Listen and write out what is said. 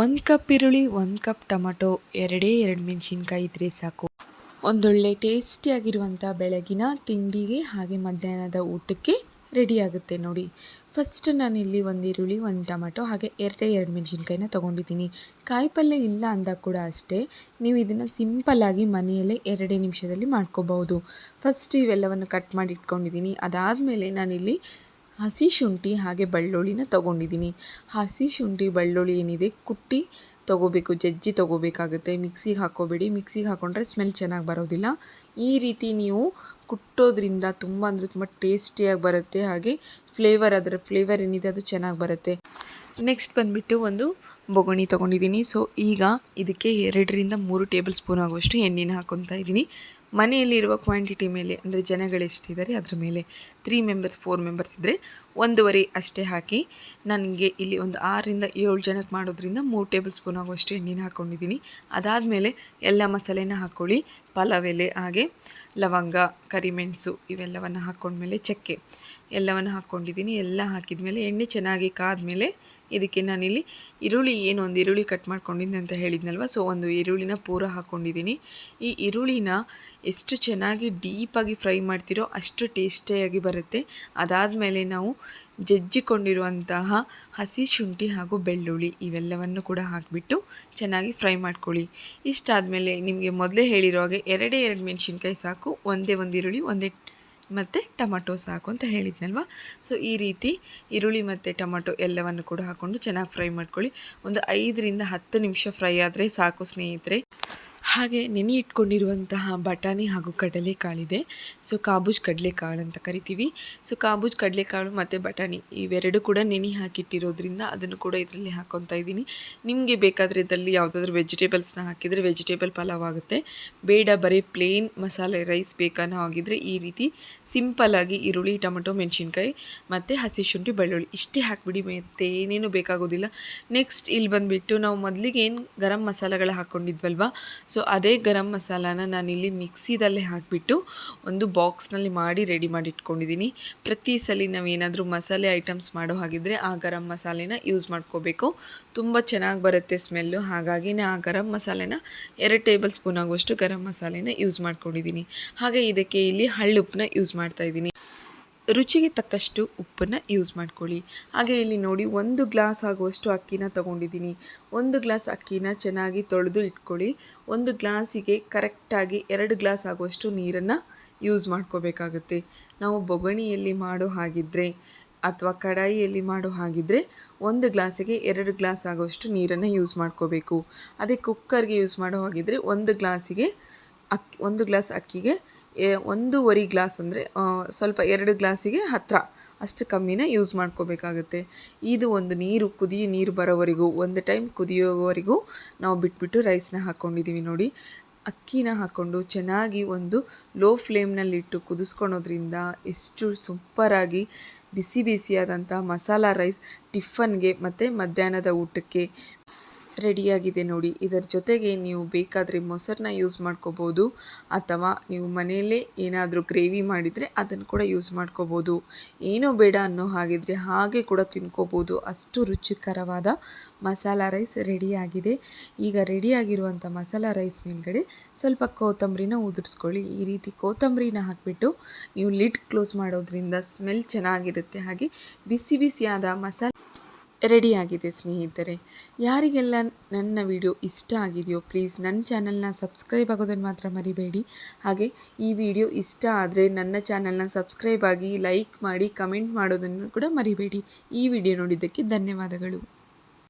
ಒಂದು ಕಪ್ ಈರುಳ್ಳಿ, ಒಂದು ಕಪ್ ಟೊಮಟೊ, ಎರಡೇ ಎರಡು ಮೆಣಸಿನ್ಕಾಯಿ ಇದ್ದರೆ ಸಾಕು. ಒಂದೊಳ್ಳೆ ಟೇಸ್ಟಿಯಾಗಿರುವಂಥ ಬೆಳಗಿನ ತಿಂಡಿಗೆ ಹಾಗೆ ಮಧ್ಯಾಹ್ನದ ಊಟಕ್ಕೆ ರೆಡಿ ಆಗುತ್ತೆ ನೋಡಿ. ಫಸ್ಟ್ ನಾನಿಲ್ಲಿ ಒಂದು ಈರುಳ್ಳಿ, ಒಂದು ಟೊಮಟೊ, ಹಾಗೆ ಎರಡೇ ಎರಡು ಮೆಣಸಿನ್ಕಾಯಿನ ತೊಗೊಂಡಿದ್ದೀನಿ. ಕಾಯಿ ಪಲ್ಯ ಇಲ್ಲ ಅಂದಾಗ ಕೂಡ ಅಷ್ಟೇ, ನೀವು ಇದನ್ನು ಸಿಂಪಲ್ಲಾಗಿ ಮನೆಯಲ್ಲೇ ಎರಡೇ ನಿಮಿಷದಲ್ಲಿ ಮಾಡ್ಕೋಬಹುದು. ಫಸ್ಟ್ ಇವೆಲ್ಲವನ್ನು ಕಟ್ ಮಾಡಿ ಇಟ್ಕೊಂಡಿದ್ದೀನಿ. ಅದಾದಮೇಲೆ ನಾನಿಲ್ಲಿ ಹಸಿ ಶುಂಠಿ ಹಾಗೆ ಬೆಳ್ಳುಳ್ಳಿನ ತೊಗೊಂಡಿದ್ದೀನಿ. ಹಸಿ ಶುಂಠಿ, ಬಳ್ಳುಳ್ಳಿ ಏನಿದೆ, ಕುಟ್ಟಿ ತೊಗೋಬೇಕು, ಜಜ್ಜಿ ತೊಗೋಬೇಕಾಗುತ್ತೆ. ಮಿಕ್ಸಿಗೆ ಹಾಕೋಬೇಡಿ ಮಿಕ್ಸಿಗೆ ಹಾಕ್ಕೊಂಡ್ರೆ ಸ್ಮೆಲ್ ಚೆನ್ನಾಗಿ ಬರೋದಿಲ್ಲ. ಈ ರೀತಿ ನೀವು ಕುಟ್ಟೋದ್ರಿಂದ ತುಂಬ ಅಂದರೆ ತುಂಬ ಟೇಸ್ಟಿಯಾಗಿ ಬರುತ್ತೆ. ಹಾಗೆ ಫ್ಲೇವರ್, ಅದರ ಫ್ಲೇವರ್ ಏನಿದೆ ಅದು ಚೆನ್ನಾಗಿ ಬರುತ್ತೆ. ನೆಕ್ಸ್ಟ್ ಬಂದುಬಿಟ್ಟು ಒಂದು ಬೊಗಣಿ ತೊಗೊಂಡಿದ್ದೀನಿ. ಸೊ, ಈಗ ಇದಕ್ಕೆ ಎರಡರಿಂದ ಮೂರು ಟೇಬಲ್ ಸ್ಪೂನ್ ಆಗುವಷ್ಟು ಎಣ್ಣೆನ ಹಾಕ್ಕೊತಾ ಇದ್ದೀನಿ. ಮನೆಯಲ್ಲಿರುವ ಕ್ವಾಂಟಿಟಿ ಮೇಲೆ, ಅಂದರೆ ಜನಗಳೆಷ್ಟಿದ್ದಾರೆ ಅದ್ರ ಮೇಲೆ ತ್ರೀ ಮೆಂಬರ್ಸ್ ಫೋರ್ ಮೆಂಬರ್ಸ್ ಇದ್ದರೆ ಒಂದೂವರೆ ಅಷ್ಟೇ ಹಾಕಿ, ನನಗೆ ಇಲ್ಲಿ ಒಂದು ಆರರಿಂದ ಏಳು ಜನಕ್ಕೆ ಮಾಡೋದ್ರಿಂದ ಮೂರು ಟೇಬಲ್ ಸ್ಪೂನ್ ಆಗುವಷ್ಟು ಎಣ್ಣೆನ ಹಾಕ್ಕೊಂಡಿದ್ದೀನಿ ಅದಾದಮೇಲೆ ಎಲ್ಲ ಮಸಾಲೆನ ಹಾಕ್ಕೊಳ್ಳಿ ಪಲಾವ್ ಎಲೆ ಹಾಗೆ ಲವಂಗ ಕರಿಮೆಣಸು ಇವೆಲ್ಲವನ್ನು ಹಾಕ್ಕೊಂಡ್ಮೇಲೆ ಚಕ್ಕೆ ಎಲ್ಲವನ್ನು ಹಾಕ್ಕೊಂಡಿದ್ದೀನಿ ಎಲ್ಲ ಹಾಕಿದ ಮೇಲೆ ಎಣ್ಣೆ ಚೆನ್ನಾಗಿ ಕಾದ್ಮೇಲೆ ಇದಕ್ಕೆ ನಾನಿಲ್ಲಿ ಈರುಳ್ಳಿ ಏನು ಒಂದು ಈರುಳ್ಳಿ ಕಟ್ ಮಾಡ್ಕೊಂಡಿದ್ದೆ ಅಂತ ಹೇಳಿದ್ನಲ್ವ? ಸೊ ಒಂದು ಈರುಳ್ಳಿನ ಪೂರ ಹಾಕ್ಕೊಂಡಿದ್ದೀನಿ ಈ ಈರುಳ್ಳಿನ ಎಷ್ಟು ಚೆನ್ನಾಗಿ ಡೀಪಾಗಿ ಫ್ರೈ ಮಾಡ್ತಿರೋ ಅಷ್ಟು ಟೇಸ್ಟಿಯಾಗಿ ಬರುತ್ತೆ. ಅದಾದಮೇಲೆ ನಾವು ಜಜ್ಜಿಕೊಂಡಿರುವಂತಹ ಹಸಿ ಶುಂಠಿ ಹಾಗೂ ಬೆಳ್ಳುಳ್ಳಿ ಇವೆಲ್ಲವನ್ನು ಕೂಡ ಹಾಕಿಬಿಟ್ಟು ಚೆನ್ನಾಗಿ ಫ್ರೈ ಮಾಡ್ಕೊಳ್ಳಿ. ಇಷ್ಟಾದಮೇಲೆ ನಿಮಗೆ ಮೊದಲೇ ಹೇಳಿರೋ ಹಾಗೆ ಎರಡೇ ಎರಡು ಮೆಣಸಿನ್ಕಾಯಿ ಸಾಕು, ಒಂದೇ ಒಂದು ಈರುಳ್ಳಿ, ಒಂದೇ ಮತ್ತು ಟೊಮಟೊ ಸಾಕು ಅಂತ ಹೇಳಿದ್ನಲ್ವ? ಸೊ ಈ ರೀತಿ ಈರುಳ್ಳಿ ಮತ್ತು ಟೊಮಟೊ ಎಲ್ಲವನ್ನು ಕೂಡ ಹಾಕ್ಕೊಂಡು ಚೆನ್ನಾಗಿ ಫ್ರೈ ಮಾಡ್ಕೊಳ್ಳಿ. ಒಂದು ಐದರಿಂದ ಹತ್ತು ನಿಮಿಷ ಫ್ರೈ ಆದರೆ ಸಾಕು ಸ್ನೇಹಿತರೆ. ಹಾಗೆ ನೆನೆ ಇಟ್ಕೊಂಡಿರುವಂತಹ ಬಟಾಣಿ ಹಾಗೂ ಕಡಲೆಕಾಳಿದೆ. ಸೊ ಕಾಬೂಜ್ ಕಡಲೆಕಾಳು ಅಂತ ಕರಿತೀವಿ. ಸೊ ಕಾಬೂಜ್ ಕಡಲೆಕಾಳು ಮತ್ತು ಬಟಾಣಿ ಇವೆರಡು ಕೂಡ ನೆನೆ ಹಾಕಿಟ್ಟಿರೋದ್ರಿಂದ ಅದನ್ನು ಕೂಡ ಇದರಲ್ಲಿ ಹಾಕ್ಕೊತಾ ಇದ್ದೀನಿ. ನಿಮಗೆ ಬೇಕಾದರೆ ಇದರಲ್ಲಿ ಯಾವುದಾದ್ರೂ ವೆಜಿಟೇಬಲ್ಸ್ನ ಹಾಕಿದರೆ ವೆಜಿಟೇಬಲ್ ಪಲಾವ್ ಆಗುತ್ತೆ. ಬೇಡ, ಬರೀ ಪ್ಲೇನ್ ಮಸಾಲೆ ರೈಸ್ ಬೇಕಾನೋ ಆಗಿದ್ದರೆ ಈ ರೀತಿ ಸಿಂಪಲ್ಲಾಗಿ ಈರುಳ್ಳಿ, ಟೊಮೆಟೊ, ಮೆಣಸಿನ್ಕಾಯಿ ಮತ್ತು ಹಸಿ ಶುಂಠಿ, ಬೆಳ್ಳುಳ್ಳಿ ಇಷ್ಟೇ ಹಾಕಿಬಿಡಿ. ಮತ್ತೆ ಏನೇನು ಬೇಕಾಗೋದಿಲ್ಲ. ನೆಕ್ಸ್ಟ್ ಇಲ್ಲಿ ಬಂದುಬಿಟ್ಟು ನಾವು ಮೊದಲಿಗೆ ಏನು ಗರಂ ಮಸಾಲೆಗಳು ಹಾಕ್ಕೊಂಡಿದ್ವಲ್ವ ಸೊ ಅದೇ ಗರಂ ಮಸಾಲಾನ ನಾನಿಲ್ಲಿ ಮಿಕ್ಸಿದಲ್ಲೇ ಹಾಕಿಬಿಟ್ಟು ಒಂದು ಬಾಕ್ಸ್ನಲ್ಲಿ ಮಾಡಿ ರೆಡಿ ಮಾಡಿ ಇಟ್ಕೊಂಡಿದ್ದೀನಿ ಪ್ರತಿ ಸಲ ನಾವು ಏನಾದರೂ ಮಸಾಲೆ ಐಟಮ್ಸ್ ಮಾಡೋ ಹಾಗಿದ್ರೆ ಆ ಗರಂ ಮಸಾಲೆನ ಯೂಸ್ ಮಾಡ್ಕೋಬೇಕು. ತುಂಬ ಚೆನ್ನಾಗಿ ಬರುತ್ತೆ ಸ್ಮೆಲ್ಲು. ಹಾಗಾಗಿ ಆ ಗರಂ ಮಸಾಲೆನ ಎರಡು ಟೇಬಲ್ ಸ್ಪೂನ್ ಆಗುವಷ್ಟು ಗರಂ ಮಸಾಲೆನ ಯೂಸ್ ಮಾಡ್ಕೊಂಡಿದ್ದೀನಿ. ಹಾಗೆ ಇದಕ್ಕೆ ಇಲ್ಲಿ ಹಳ್ಳುಪ್ಪನ್ನ ಯೂಸ್ ಮಾಡ್ತಾಯಿದ್ದೀನಿ ರುಚಿಗೆ ತಕ್ಕಷ್ಟು ಉಪ್ಪನ್ನು ಯೂಸ್ ಮಾಡ್ಕೊಳ್ಳಿ. ಹಾಗೆ ಇಲ್ಲಿ ನೋಡಿ ಒಂದು ಗ್ಲಾಸ್ ಆಗುವಷ್ಟು ಅಕ್ಕಿನ ತೊಗೊಂಡಿದ್ದೀನಿ. ಒಂದು ಗ್ಲಾಸ್ ಅಕ್ಕಿನ ಚೆನ್ನಾಗಿ ತೊಳೆದು ಇಟ್ಕೊಳ್ಳಿ. ಒಂದು ಗ್ಲಾಸಿಗೆ ಕರೆಕ್ಟಾಗಿ ಎರಡು ಗ್ಲಾಸ್ ಆಗುವಷ್ಟು ನೀರನ್ನು ಯೂಸ್ ಮಾಡ್ಕೋಬೇಕಾಗುತ್ತೆ. ನಾವು ಬೊಗಣಿಯಲ್ಲಿ ಮಾಡೋ ಹಾಗಿದ್ದರೆ ಅಥವಾ ಕಡಾಯಿಯಲ್ಲಿ ಮಾಡೋ ಹಾಗಿದ್ದರೆ ಒಂದು ಗ್ಲಾಸಿಗೆ ಎರಡು ಗ್ಲಾಸ್ ಆಗುವಷ್ಟು ನೀರನ್ನು ಯೂಸ್ ಮಾಡ್ಕೋಬೇಕು. ಅದೇ ಕುಕ್ಕರ್ಗೆ ಯೂಸ್ ಮಾಡೋ ಹಾಗಿದ್ದರೆ ಒಂದು ಗ್ಲಾಸಿಗೆ ಅಕ್ಕಿ ಒಂದು ಗ್ಲಾಸ್ ಅಕ್ಕಿಗೆ ಒಂದೂವರೆ ಗ್ಲಾಸ್ ಅಂದರೆ ಸ್ವಲ್ಪ ಎರಡು ಗ್ಲಾಸಿಗೆ ಹತ್ತಿರ ಅಷ್ಟು ಕಮ್ಮಿನೇ ಯೂಸ್ ಮಾಡ್ಕೋಬೇಕಾಗುತ್ತೆ. ಇದು ಒಂದು ನೀರು ಕುದಿ ನೀರು ಬರೋವರೆಗೂ, ಒಂದು ಟೈಮ್ ಕುದಿಯೋವರೆಗೂ ನಾವು ಬಿಟ್ಬಿಟ್ಟು ರೈಸ್ನ ಹಾಕ್ಕೊಂಡಿದ್ದೀವಿ ನೋಡಿ. ಅಕ್ಕಿನ ಹಾಕ್ಕೊಂಡು ಚೆನ್ನಾಗಿ ಒಂದು ಲೋ ಫ್ಲೇಮ್ನಲ್ಲಿಟ್ಟು ಕುದಿಸ್ಕೊಳೋದ್ರಿಂದ ಎಷ್ಟು ಸೂಪರಾಗಿ ಬಿಸಿ ಬಿಸಿಯಾದಂಥ ಮಸಾಲ ರೈಸ್ ಟಿಫನ್ಗೆ ಮತ್ತು ಮಧ್ಯಾಹ್ನದ ಊಟಕ್ಕೆ ರೆಡಿಯಾಗಿದೆ ನೋಡಿ. ಇದರ ಜೊತೆಗೆ ನೀವು ಬೇಕಾದರೆ ಮೊಸರನ್ನ ಯೂಸ್ ಮಾಡ್ಕೋಬೋದು ಅಥವಾ ನೀವು ಮನೆಯಲ್ಲೇ ಏನಾದರೂ ಗ್ರೇವಿ ಮಾಡಿದರೆ ಅದನ್ನು ಕೂಡ ಯೂಸ್ ಮಾಡ್ಕೋಬೋದು. ಏನೂ ಬೇಡ ಅನ್ನೋ ಹಾಗಿದ್ರೆ ಹಾಗೆ ಕೂಡ ತಿನ್ಕೋಬೋದು. ಅಷ್ಟು ರುಚಿಕರವಾದ ಮಸಾಲ ರೈಸ್ ರೆಡಿಯಾಗಿದೆ. ಈಗ ರೆಡಿಯಾಗಿರುವಂಥ ಮಸಾಲ ರೈಸ್ ಮೇಲ್ಗಡೆ ಸ್ವಲ್ಪ ಕೊತ್ತಂಬರಿನ ಉದುರಿಸ್ಕೊಳ್ಳಿ. ಈ ರೀತಿ ಕೊತ್ತಂಬರಿನ ಹಾಕಿಬಿಟ್ಟು ನೀವು ಲಿಡ್ ಕ್ಲೋಸ್ ಮಾಡೋದ್ರಿಂದ ಸ್ಮೆಲ್ ಚೆನ್ನಾಗಿರುತ್ತೆ. ಹಾಗೆ ಬಿಸಿ ಬಿಸಿಯಾದ ಮಸಾಲೆ ರೆಡಿಯಾಗಿದೆ ಸ್ನೇಹಿತರೆ. ಯಾರಿಗೆಲ್ಲ ನನ್ನ ವಿಡಿಯೋ ಇಷ್ಟ ಆಗಿದೆಯೋ ಪ್ಲೀಸ್ ನನ್ನ ಚಾನಲ್ನ ಸಬ್ಸ್ಕ್ರೈಬ್ ಆಗೋದನ್ನು ಮಾತ್ರ ಮರಿಬೇಡಿ. ಹಾಗೆ ಈ ವಿಡಿಯೋ ಇಷ್ಟ ಆದರೆ ನನ್ನ ಚಾನಲ್ನ ಸಬ್ಸ್ಕ್ರೈಬ್ ಆಗಿ ಲೈಕ್ ಮಾಡಿ ಕಮೆಂಟ್ ಮಾಡೋದನ್ನು ಕೂಡ ಮರಿಬೇಡಿ. ಈ ವಿಡಿಯೋ ನೋಡಿದ್ದಕ್ಕೆ ಧನ್ಯವಾದಗಳು.